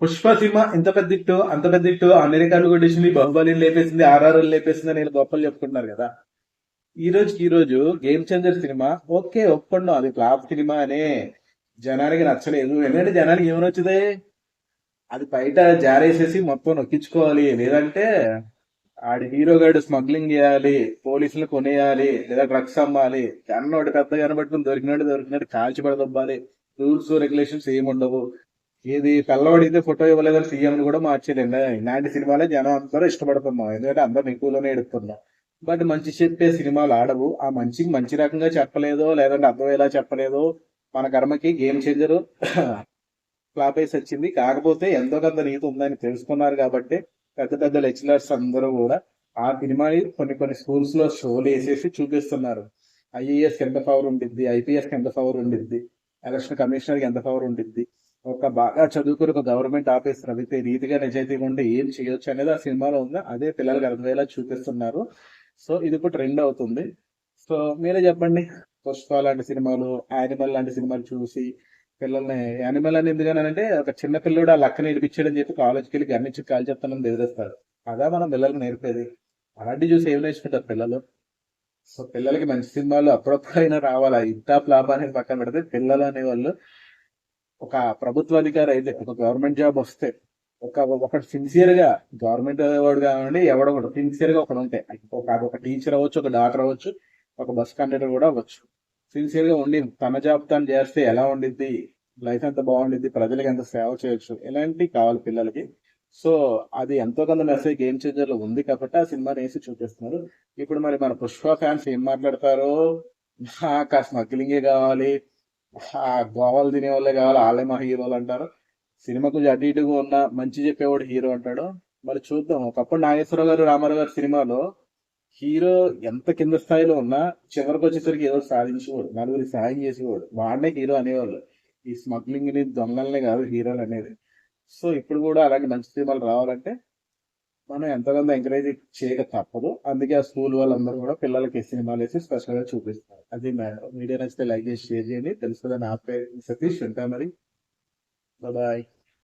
Pushpa cinema ఎంత పెద్ద ఇట్టు అంత పెద్ద అమెరికాను కొట్టేసింది బాహుబలిని లేపేసింది ఆర్ఆర్ లేపేసింది అని వీళ్ళు గొప్పలు చెప్పుకుంటున్నారు కదా. ఈ రోజుకి ఈ రోజు గేమ్ చేంజర్ సినిమా ఓకే ఒప్పుకుందాం అది ఫ్లాప్ సినిమా అనే జనానికి నచ్చలేదు. ఎందుకంటే జనానికి ఏమనొచ్చింది? అది బయట జారేసేసి మొత్తం నొక్కించుకోవాలి. లేదంటే ఆడి హీరో గాడు స్మగ్లింగ్ చేయాలి పోలీసులు కొనేయాలి లేదా డ్రగ్స్ అమ్మాలి. అన్నోటి పెద్ద కనబట్టుకుని దొరికినట్టు దొరికినట్టు కాల్చి పడదొబ్బాలి. రూల్స్ రెగ్యులేషన్స్ ఏమి ఉండవు ఏది పిల్లవాడితే ఫోటో ఇవ్వలేదని సీఎం కూడా మార్చలేదు ఇలాంటి సినిమాలే జనం అందరూ ఇష్టపడుతున్నాం ఎందుకంటే అందరం ఎక్కువలోనే ఎడుతున్నాం బట్ మంచి చెప్పే సినిమాలు ఆడవు. ఆ మంచికి మంచి రకంగా చెప్పలేదో లేదంటే అర్థమయ్యేలా చెప్పలేదో మన కర్మకి గేమ్ చేంజర్ ఫ్లాప్ వేసి వచ్చింది. కాకపోతే ఎంతో కొంత నీతి ఉందని తెలుసుకున్నారు కాబట్టి పెద్ద పెద్ద లెక్చరర్స్ అందరూ కూడా ఆ సినిమాని కొన్ని కొన్ని స్కూల్స్లో షోలు వేసేసి చూపిస్తున్నారు. ఐఏఎస్ ఎంత పవర్ ఉండిద్ది? ఐపీఎస్ ఎంత పవర్ ఉండిద్ది? ఎలక్షన్ కమిషనర్కి ఎంత పవర్ ఉండిద్ది? ఒక బాగా చదువుకుని ఒక గవర్నమెంట్ ఆఫీసర్ అయితే రీతిగా నిజాయితీగా ఉంటే ఏం చేయొచ్చు అనేది ఆ సినిమాలో ఉంది. అదే పిల్లలకు అర్థమయ్యేలా చూపిస్తున్నారు. సో ఇది కూడా ట్రెండ్ అవుతుంది. సో మీరే చెప్పండి. పుష్ప లాంటి సినిమాలు యానిమల్ లాంటి సినిమాలు చూసి పిల్లల్ని యానిమల్ అని ఎందుకనంటే ఒక చిన్న పిల్లడు ఆ లక్కని నేర్పించాడని చెప్పి కాలేజ్కి వెళ్ళి గన్నిచ్చి కాల్ చెప్తానని బెదిరిస్తాడు అదా మనం పిల్లలకు నేర్పేది. అలాంటి చూసి ఏం నేర్చుకుంటారు పిల్లలు? సో పిల్లలకి మంచి సినిమాలు అప్పుడప్పుడైనా రావాలా? ఇంత ఫ్లాప్ అనేది పక్కన పెడితే పిల్లలు అనేవాళ్ళు ఒక ప్రభుత్వ అధికారి అయితే ఒక గవర్నమెంట్ జాబ్ వస్తే ఒక ఒకటి సిన్సియర్గా గవర్నమెంట్ వాడు కావండి ఎవడో కూడా సిన్సియర్గా ఒకడు ఉంటే ఒక ఒక టీచర్ అవ్వచ్చు ఒక డాక్టర్ అవ్వచ్చు ఒక బస్ కండక్టర్ కూడా అవ్వచ్చు. సిన్సియర్గా ఉండి తన జాబ్ తను చేస్తే ఎలా ఉండిద్ది లైఫ్ ఎంత బాగుండిద్ది ప్రజలకు ఎంత సేవ చేయొచ్చు ఇలాంటివి కావాలి పిల్లలకి. సో అది ఎంతో కొంత మెసేజ్ గేమ్ చేంజర్లో ఉంది కాబట్టి ఆ సినిమాని వేసి చూపిస్తున్నారు. ఇప్పుడు మరి మన పుష్ప ఫ్యాన్స్ ఏం మాట్లాడతారో నాకు ఆ స్మగ్లింగే కావాలి ఆ గోవాలు తినే వాళ్ళే కావాలి వాళ్ళే మా హీరోలు అంటారు. సినిమా కొంచెం అటు ఇటుగా ఉన్న మంచి చెప్పేవాడు హీరో అంటాడు. మరి చూద్దాం ఒకప్పుడు నాగేశ్వరరావు గారు రామారావు గారి సినిమాలో హీరో ఎంత కింద స్థాయిలో ఉన్నా చివరికి వచ్చేసరికి ఏదో సాధించేవాడు నలుగురికి సాయం చేసేవాడు. వాడినే హీరో అనేవాళ్ళు. ఈ స్మగ్లింగ్ని దొంగలనే కాదు హీరోలు అనేది సో ఇప్పుడు కూడా అలాంటి మంచి సినిమాలు రావాలంటే మనం ఎంతగానో ఎంకరేజ్ చేయక తప్పదు. అందుకే ఆ స్కూల్ వాళ్ళందరూ కూడా పిల్లలకి సినిమాలు వేసి స్పెషల్గా చూపిస్తారు. అది మీడియా వీడియో నచ్చితే లైక్ చేసి షేర్ చేయండి. తెలుసు కదా నా పేరు సతీష్ ఉంటా మరి. బాయ్